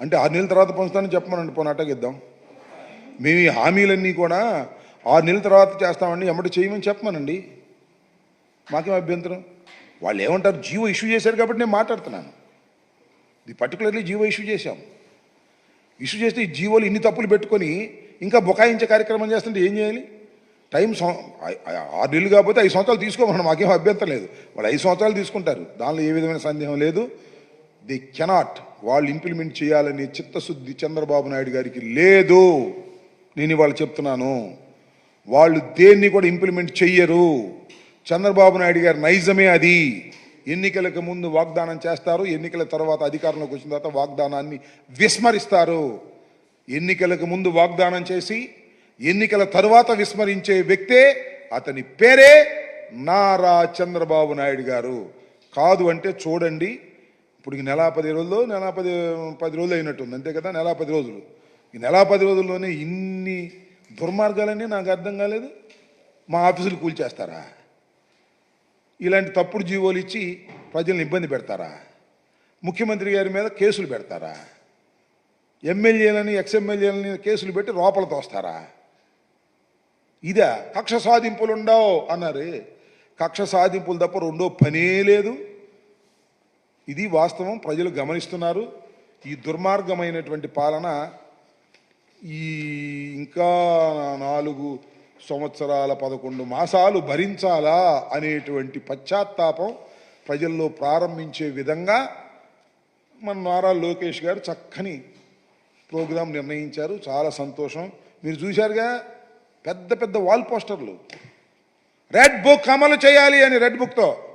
అంటే ఆరు నెలల తర్వాత పంచుతానని చెప్పమనండి పోనీ అట్టగిద్దాం మేము ఈ హామీలన్నీ కూడా ఆరు నెలల తర్వాత చేస్తామండి ఎమ్మటి చేయమని చెప్పమనండి. మాకేం అభ్యంతరం? వాళ్ళు ఏమంటారు? జీవో ఇష్యూ చేశారు కాబట్టి నేను మాట్లాడుతున్నాను. ఇది పర్టికులర్లీ జీవో ఇష్యూ చేశాం. ఇష్యూ చేస్తే ఈ జీవోలు ఇన్ని తప్పులు పెట్టుకొని ఇంకా బుకాయించే కార్యక్రమం చేస్తుంటే ఏం చేయాలి? టైం ఆరు నెలలు కాకపోతే ఐదు సంవత్సరాలు తీసుకోమని మాకేం అభ్యంతరం లేదు. వాళ్ళు ఐదు సంవత్సరాలు తీసుకుంటారు. దానిలో ఏ విధమైన సందేహం లేదు. ది కెనాట్ వాళ్ళు ఇంప్లిమెంట్ చేయాలని చిత్తశుద్ధి చంద్రబాబు నాయుడు గారికి లేదు. నేను ఇవాళ చెప్తున్నాను. వాళ్ళు దేన్ని కూడా ఇంప్లిమెంట్ చెయ్యరు. చంద్రబాబు నాయుడు గారి నైజమే అది. ఎన్నికలకు ముందు వాగ్దానం చేస్తారు. ఎన్నికల తర్వాత అధికారంలోకి వచ్చిన తర్వాత వాగ్దానాన్ని విస్మరిస్తారు. ఎన్నికలకు ముందు వాగ్దానం చేసి ఎన్నికల తరువాత విస్మరించే వ్యక్తే అతని పేరే నారా చంద్రబాబు నాయుడు గారు. కాదు అంటే చూడండి ఇప్పుడు ఈ నెల పది రోజుల్లో నెల పది పది రోజులు అయినట్టుంది. అంతే కదా? నెల పది రోజులు. ఈ నెల పది రోజుల్లోనే ఇన్ని దుర్మార్గాలన్నీ నాకు అర్థం కాలేదు. మా ఆఫీసులు కూల్చేస్తారా? ఇలాంటి తప్పుడు జీవోలు ఇచ్చి ప్రజల్ని ఇబ్బంది పెడతారా? ముఖ్యమంత్రి గారి మీద కేసులు పెడతారా? ఎమ్మెల్యేలని ఎక్స్ఎమ్మెల్యేలని కేసులు పెట్టి లోపల తోస్తారా? ఇదా? కక్ష సాధింపులు ఉండవు అన్నారు. కక్ష సాధింపులు తప్ప రెండో పనే లేదు. ఇది వాస్తవం ప్రజలు గమనిస్తున్నారు. ఈ దుర్మార్గమైనటువంటి పాలన ఈ ఇంకా నాలుగు సంవత్సరాల పదకొండు మాసాలు భరించాలా అనేటువంటి పశ్చాత్తాపం ప్రజల్లో ప్రారంభించే విధంగా మన నారా లోకేష్ గారు చక్కని ప్రోగ్రాం నిర్ణయించారు. చాలా సంతోషం. మీరు చూశారుగా పెద్ద పెద్ద వాల్ పోస్టర్లు. రెడ్ బుక్ అమలు చేయాలి అని రెడ్ బుక్తో.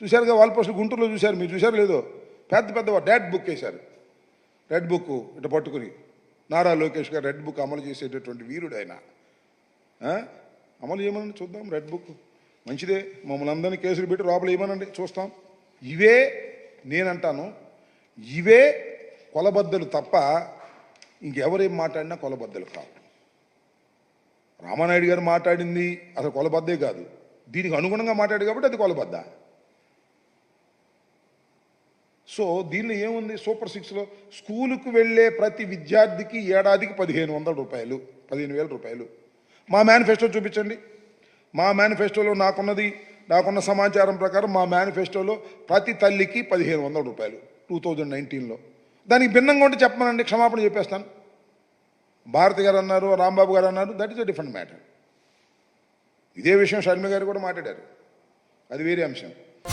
చూశారుగా వాల్ పోస్టర్ గుంటూరులో చూశారు మీరు చూశారు లేదో? పెద్ద పెద్ద రెడ్ బుక్ వేశారు. రెడ్ బుక్ ఇట్లా పట్టుకుని. నారా లోకేష్ గారు రెడ్ బుక్ అమలు చేసేటటువంటి వీరుడు ఆయన. అమలు చేయమనండి చూద్దాం రెడ్ బుక్ మంచిదే మమ్మల్ని అందరినీ కేసులు పెట్టి లోపల వేయమనండి చూస్తాం. ఇవే నేనంటాను ఇవే కొలబద్దలు తప్ప ఇంకెవరేం మాట్లాడినా కొలబద్దలు కావు. రామానాయుడు గారు మాట్లాడింది అసలు కొలబద్దే కాదు. దీనికి అనుగుణంగా మాట్లాడు కాబట్టి అది కొలబద్ద? సో దీనిలో ఏముంది? సూపర్ సిక్స్లో స్కూలుకు వెళ్ళే ప్రతి విద్యార్థికి ఏడాదికి పదిహేను వందల రూపాయలు పదిహేను వేల రూపాయలు. మా మేనిఫెస్టో చూపించండి. మా మేనిఫెస్టోలో నాకున్నది నాకున్న సమాచారం ప్రకారం మా మేనిఫెస్టోలో ప్రతి తల్లికి పదిహేను వందల రూపాయలు టూ థౌజండ్ నైన్టీన్లో. దానికి భిన్నంగా ఉంటే చెప్పమనండి క్షమాపణ చెప్పేస్తాను. భారతి గారు అన్నారు రాంబాబు గారు అన్నారు that is a different matter ఇదే విషయం షర్మి గారు కూడా మాట్లాడారు. అది వేరే అంశం.